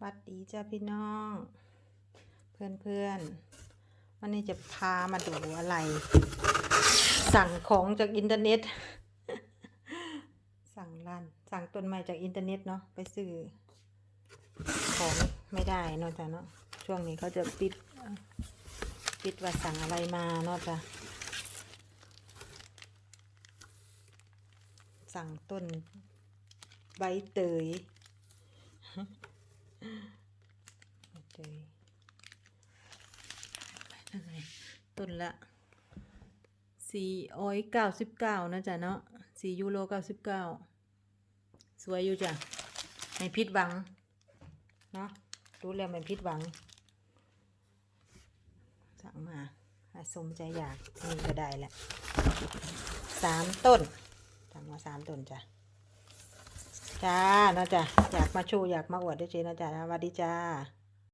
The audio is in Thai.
หวัดดีจ้าพี่น้อง เพื่อนเพื่อนๆวันนี้จะพามาดูอะไร สั่งของจากอินเทอร์เน็ต สั่งร้านสั่งต้นไม้จากอินเทอร์เน็ตเนาะไปซื้อของไม่ได้เนอะจ้ะเนาะช่วงนี้เขาจะปิดปิดว่าสั่งอะไรมานาะจ้ะสั่งต้นใบเตย ใบเตยอะไรต้นละสี่ร้อยเก้าสิบเก้านะจ๊ะเนาะสี่ยูโรเก้าสิบเก้าสวยอยู่จ้ะไม่ผิดหวัง เนาะรู้แล้วไม่ผิดหวัง สั่งมาให้สมใจอยากนี่ก็ได้แหละสามต้นสั่งมาสามต้นจ้ะ จ้านาะจ๊ะอยากมาชูอยากมาอวดด้วยเจเนาะจ๊ะสวัสดีจ้า